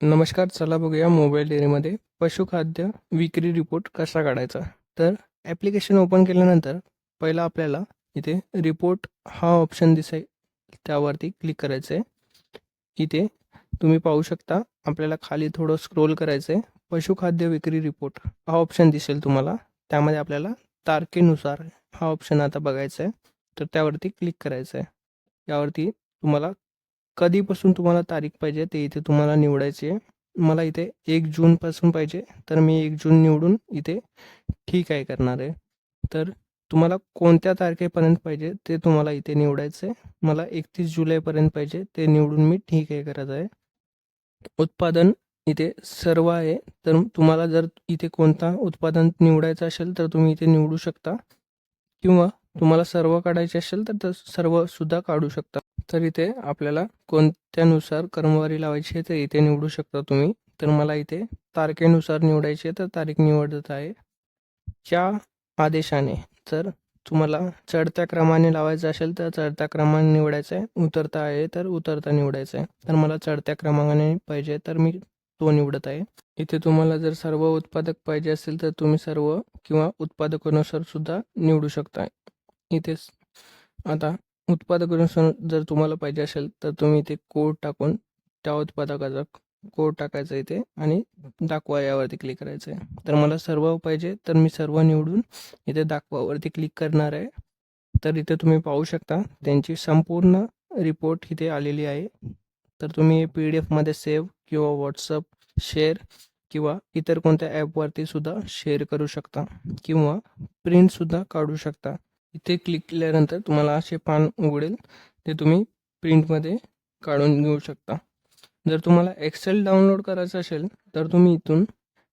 नमस्कार चला बघूया मोबाईल डेअरीमध्ये पशुखाद्य विक्री रिपोर्ट कसा काढायचा? तर ॲप्लिकेशन ओपन केल्यानंतर पहिला आपल्याला इथे रिपोर्ट हा ऑप्शन दिसेल. त्यावरती क्लिक करायचं आहे इथे तुम्ही पाहू शकता आपल्याला खाली थोडं स्क्रोल करायचं आहे पशुखाद्य विक्री रिपोर्ट हा ऑप्शन दिसेल तुम्हाला. त्यामध्ये आपल्याला तारखेनुसार हा ऑप्शन आता बघायचा आहे तर त्यावरती क्लिक करायचं आहे यावरती तुम्हाला कधीपासून तुम्हाला तारीख पाहिजे ते इथे तुम्हाला निवडायची आहे. मला इथे एक जूनपासून पाहिजे तर मी एक जून निवडून इथे ठीक आहे करणार आहे. तर तुम्हाला कोणत्या तारखेपर्यंत पाहिजे ते तुम्हाला इथे निवडायचं आहे. मला एकतीस जुलैपर्यंत पाहिजे ते निवडून मी ठीक आहे करत आहे. उत्पादन इथे सर्व आहे तर तुम्हाला जर इथे कोणता उत्पादन निवडायचं असेल तर तुम्ही इथे निवडू शकता. किंवा तुम्हाला सर्व काढायचे असेल तर तर सर्व सुद्धा काढू शकता. तर इथे आपल्याला कोणत्यानुसार क्रमवारी लावायची आहे तर इथे निवडू शकता तुम्ही. तर मला इथे तारखेनुसार निवडायची आहे तर तारीख निवडत आहे. च्या आदेशाने जर तुम्हाला चढत्या क्रमाने लावायचं असेल तर चढत्या क्रमाने निवडायचं आहे. उतरता आहे तर उतरता निवडायचं आहे. तर मला चढत्या क्रमांकाने पाहिजे तर मी तो निवडत आहे. इथे तुम्हाला जर सर्व उत्पादक पाहिजे असेल तर तुम्ही सर्व किंवा उत्पादकानुसार सुद्धा निवडू शकता. इथेच आता उत्पादकानुसार जर तुम्हाला पाहिजे असेल तर तुम्ही इथे कोड टाकून त्या उत्पादकाचा कोड टाकायचा इथे आणि दाखवा यावरती क्लिक करायचं आहे तर मला सर्व पाहिजे तर मी सर्व निवडून इथे दाखवावरती क्लिक करणार आहे. तर इथे तुम्ही पाहू शकता त्यांची संपूर्ण रिपोर्ट इथे आलेली आहे. तर तुम्ही पी डी एफमध्ये सेव्ह किंवा व्हॉट्सअप शेअर किंवा इतर कोणत्या ॲपवरती सुद्धा शेअर करू शकता किंवा प्रिंटसुद्धा काढू शकता. इथे क्लिक केल्यानंतर तुम्हाला असे पान उघडेल. ते तुम्ही प्रिंटमध्ये काढून घेऊ शकता. जर तुम्हाला एक्सेल डाउनलोड करायचं असेल तर तुम्ही इथून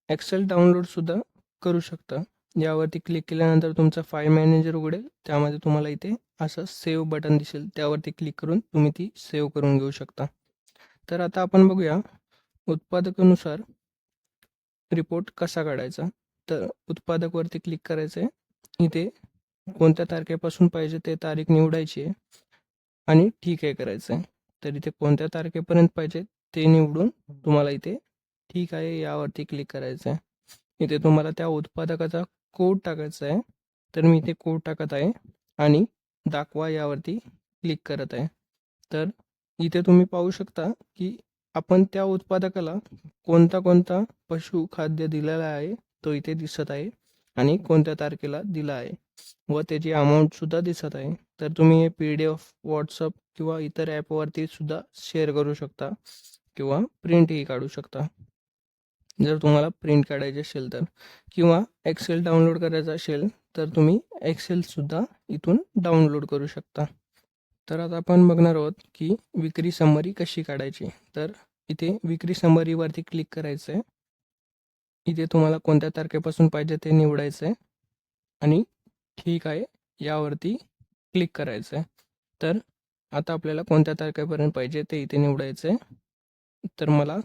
एक्सेल डाउनलोडसुद्धा करू शकता. यावरती क्लिक केल्यानंतर तुमचा फाईल मॅनेजर उघडेल. त्यामध्ये तुम्हाला इथे असं सेव्ह बटन दिसेल. त्यावरती क्लिक करून तुम्ही ती सेव्ह करून घेऊ शकता. तर आता आपण बघूया उत्पादकानुसार रिपोर्ट कसा काढायचा. तर उत्पादकवरती क्लिक करायचं आहे इथे कोणत्या तारखेपासून पाहिजे ते तारीख निवडायची आहे. आणि ठीक आहे करायचं आहे तर इथे कोणत्या तारखेपर्यंत पाहिजे ते निवडून तुम्हाला इथे ठीक आहे यावरती क्लिक करायचं आहे इथे तुम्हाला त्या उत्पादकाचा कोड टाकायचा आहे. तर मी इथे कोड टाकत आहे आणि दाखवा यावरती क्लिक करत आहे. तर इथे तुम्ही पाहू शकता की आपण त्या उत्पादकाला कोणता कोणता पशुखाद्य दिलेला आहे तो इथे दिसत आहे. आणि कोणत्या तारखेला दिला आहे? व त्याची अमाऊंटसुद्धा दिसत आहे. तर तुम्ही हे पी डी एफ व्हॉट्सअप किंवा इतर ॲपवरती सुद्धा शेअर करू शकता किंवा प्रिंटही काढू शकता. जर तुम्हाला प्रिंट काढायचे असेल तर किंवा एक्सेल डाउनलोड करायचं असेल तर तुम्ही एक्सेलसुद्धा इथून डाउनलोड करू शकता. तर आता आपण बघणार आहोत की विक्री समरी कशी काढायची? तर इथे विक्री समरीवरती क्लिक करायचं आहे इथे तुम्हाला कोणत्या तारखेपासून पाहिजे ते निवडायचं आहे आणि ठीक आहे यावरती क्लिक करायचं आहे तर आता आपल्याला कोणत्या तारखेपर्यंत पाहिजे ते इथे निवडायचं आहे तर मला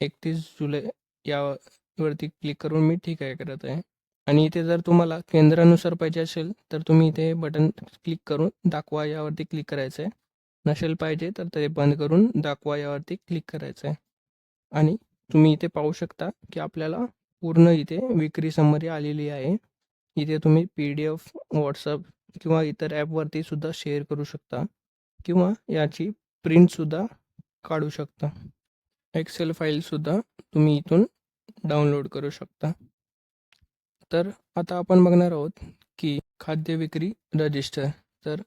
एकतीस जुलै यावरती क्लिक करून मी ठीक आहे करत आहे. आणि इथे जर तुम्हाला केंद्रानुसार पाहिजे असेल तर तुम्ही इथे बटन क्लिक करून दाखवा यावरती क्लिक करायचं आहे नसेल पाहिजे तर ते बंद करून दाखवा यावरती क्लिक करायचं आहे आणि तुम्ही इथे पाहू शकता की आपल्याला पूर्ण इथे विक्री समरी आलेली आहे. इथे तुम्ही पी डी एफ व्हॉट्सअप किंवा इतर ॲपवरती सुद्धा शेअर करू शकता किंवा याची प्रिंटसुद्धा काढू शकता. एक्सेल फाईलसुद्धा तुम्ही इथून डाउनलोड करू शकता. तर आता आपण बघणार आहोत की खाद्य विक्री रजिस्टर तर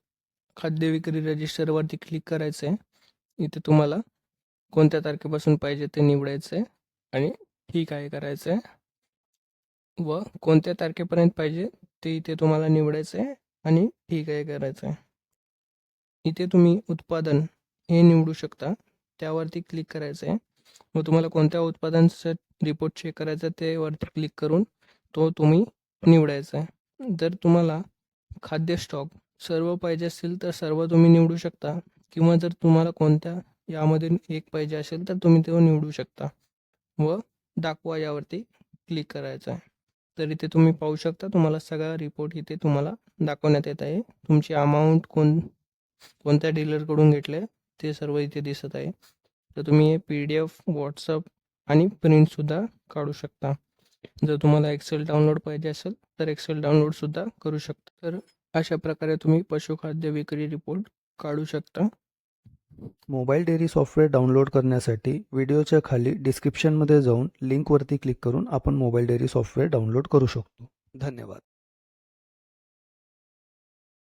खाद्य विक्री रजिस्टरवरती क्लिक करायचं आहे इथे तुम्हाला कोणत्या तारखेपासून पाहिजे ते निवडायचं आहे आणि ठीक आहे करायचं आहे व कोणत्या तारखेपर्यंत पाहिजे ते इथे तुम्हाला निवडायचं आहे आणि ठीक आहे करायचं आहे. इथे तुम्ही उत्पादन हे निवडू शकता. त्यावरती क्लिक करायचं आहे. मग तुम्हाला कोणत्या उत्पादनाचा रिपोर्ट चेक करायचा ते वरती क्लिक करून तो तुम्ही निवडायचा आहे. जर तुम्हाला खाद्य स्टॉक सर्व पाहिजे असतील तर सर्व तुम्ही निवडू शकता किंवा जर तुम्हाला कोणत्या यामध्ये एक पाहिजे असेल तर तुम्ही तो निवडू शकता. व दाखवा यावरती क्लिक करायचं आहे. तर इथे तुम्ही पाहू शकता. तुम्हाला सगळा रिपोर्ट इथे तुम्हाला दाखवण्यात येत आहे. तुमची अमाऊंट कोण कोणत्या डीलरकडून घेतले ते सर्व इथे दिसत आहे. तर तुम्ही हे पी डी एफ व्हॉट्सअप आणि प्रिंटसुद्धा काढू शकता. जर तुम्हाला एक्सेल डाउनलोड पाहिजे असेल तर एक्सेल डाउनलोडसुद्धा करू शकता. तर अशा प्रकारे तुम्ही पशुखाद्य विक्री रिपोर्ट काढू शकता. मोबाईल डेअरी सॉफ्टवेअर डाउनलोड करण्यासाठी व्हिडिओच्या खाली डिस्क्रिप्शनमध्ये जाऊन लिंकवरती क्लिक करून आपण मोबाईल डेअरी सॉफ्टवेअर डाउनलोड करू शकतो. धन्यवाद.